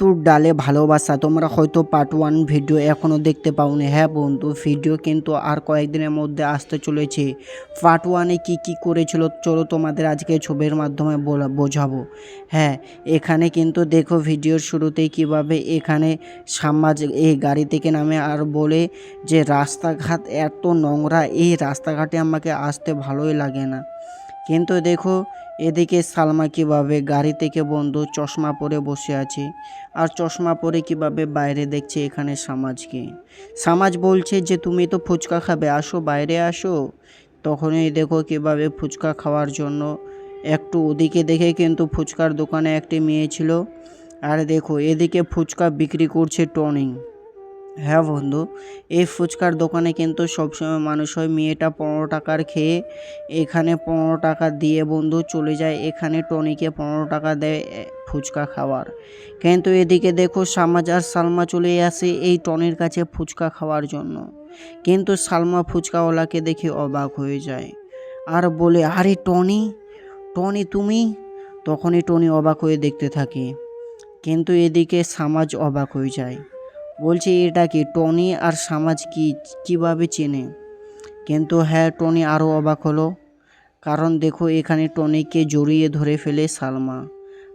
তোর ডালে ভালোবাসা। তোমরা হয়তো পার্ট ওয়ান ভিডিও এখনও দেখতে পাওনি। হ্যাঁ বন্ধু ভিডিও কিন্তু আর কয়েকদিনের মধ্যে আসতে চলেছে। পার্ট ওয়ানে কী কী করেছিল, চলো তোমাদের আজকে ছবির মাধ্যমে বোঝাবো। হ্যাঁ এখানে কিন্তু দেখো ভিডিওর শুরুতেই কীভাবে এখানে সামাজ এই গাড়ি থেকে নামে আর বলে যে রাস্তাঘাট এত নোংরা, এই রাস্তাঘাটে আমাকে আসতে ভালোই লাগে না। কিন্তু দেখো এদিকে সালমা কীভাবে গাড়ি থেকে বন্ধু চশমা পরে বসে আছে আর চশমা পরে কীভাবে বাইরে দেখছে এখানে সামাজকে? সামাজ বলছে যে, তুমি তো ফুচকা খাবে, আসো বাইরে আসো। তখনই দেখো কীভাবে ফুচকা খাওয়ার জন্য একটু ওদিকে দেখে কিন্তু ফুচকার দোকানে একটি মেয়ে ছিল। আর দেখো, এদিকে ফুচকা বিক্রি করছে টনিং। হ্যাঁ বন্ধু, এই ফুচকার দোকানে কিন্তু সবসময় মানুষ হয় মেয়েটা পনেরো টাকার খেয়ে এখানে পনেরো টাকা দিয়ে বন্ধু চলে যায়, এখানে টনিকে পনেরো টাকা দেয় ফুচকা খাওয়ার। কিন্তু এদিকে দেখো সামাজ আর সালমা চলে আসে এই টনির কাছে ফুচকা খাওয়ার জন্য। কিন্তু সালমা ফুচকাওয়ালাকে দেখে অবাক হয়ে যায়। আর বলে, আরে টনি টনি তুমি? তখনই টনি অবাক হয়ে দেখতে থাকে। কিন্তু এদিকে সামাজ অবাক হয়ে যায়। বলছে এটাকে টনি আর সামাজ কি, কীভাবে চেনে? কিন্তু হ্যাঁ টনি আরও অবাক হলো। কারণ দেখো, এখানে টনিকে জড়িয়ে ধরে ফেলে সালমা।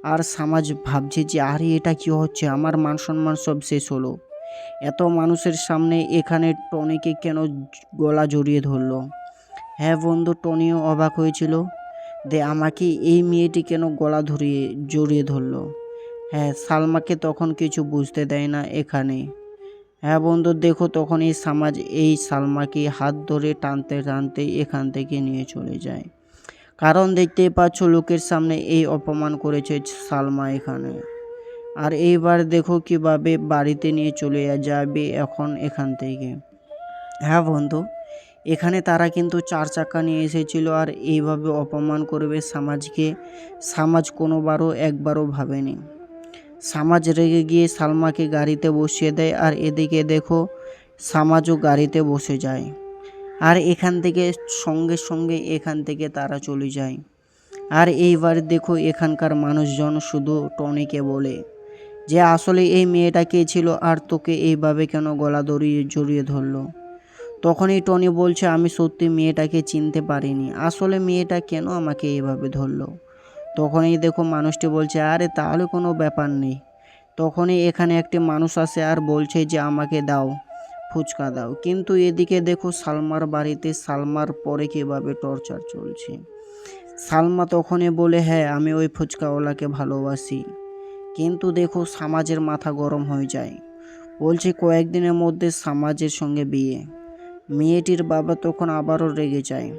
আর সামাজ ভাবছে যে, আরে, এটা কি হচ্ছে? আমার মান সম্মান সব শেষ হলো। এত মানুষের সামনে এখানে টনিকে কেন গলা জড়িয়ে ধরলো? হ্যাঁ বন্ধু, টনিও অবাক হয়েছিল দে আমাকে এই মেয়েটি কেন গলা ধরিয়ে, জড়িয়ে ধরলো? হ্যাঁ সালমাকে তখন কিছু বুঝতে দেয় না এখানে। হ্যাঁ বন্ধু, দেখো তখন এই সমাজ এই সালমাকে হাত ধরে টানতে টানতে এখান থেকে নিয়ে চলে যায়। কারণ দেখতেই পাচ্ছ লোকের সামনে এই অপমান করেছে সালমা এখানে। আর এইবার দেখো কীভাবে বাড়িতে নিয়ে চলে যাবে এখন এখান থেকে। হ্যাঁ বন্ধু, এখানে তারা কিন্তু চার চাকা নিয়ে এসেছিল আর এইভাবে অপমান করবে সমাজকে। সমাজ কোনোবারও একবারও ভাবেনি। সামাজ রেগে গিয়ে সালমাকে গাড়িতে বসিয়ে দেয় আর এদিকে দেখো সামাজও গাড়িতে বসে যায়। আর এখান থেকে সঙ্গে সঙ্গে এখান থেকে তারা চলে যায়। আর এইবার দেখো এখানকার মানুষজন শুধু টনিকে বলে যে, আসলে এই মেয়েটা কে ছিল আর তোকে এইভাবে কেন গলা দড়িয়ে জড়িয়ে ধরলো? তখনই টনি বলছে, আমি সত্যি মেয়েটাকে চিনতে পারিনি। আসলে মেয়েটা কেন আমাকে এইভাবে ধরলো? তখনই দেখো মানুষটি বলছে, আরে, তাহলে কোনো ব্যাপার নেই। তখনই এখানে একটি মানুষ আসে আর বলছে যে, আমাকে দাও, ফুচকা দাও। কিন্তু এদিকে দেখো সালমার বাড়িতে সালমার পরে কীভাবে টর্চার চলছে। সালমা তখনই বলে হ্যাঁ আমি ওই ফুচকাওয়ালাকে ভালোবাসি। কিন্তু দেখো সমাজের মাথা গরম হয়ে যায়। বলছে, কয়েকদিনের মধ্যে সমাজের সঙ্গে বিয়ে। মেয়েটির বাবা তখন আবারও রেগে যায়।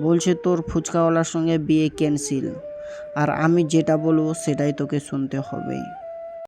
বলছে, তোর ফুচকাওয়ালার সঙ্গে বিয়ে ক্যান্সেল। আর আমি যেটা বলব সেটাই তোকে শুনতে হবে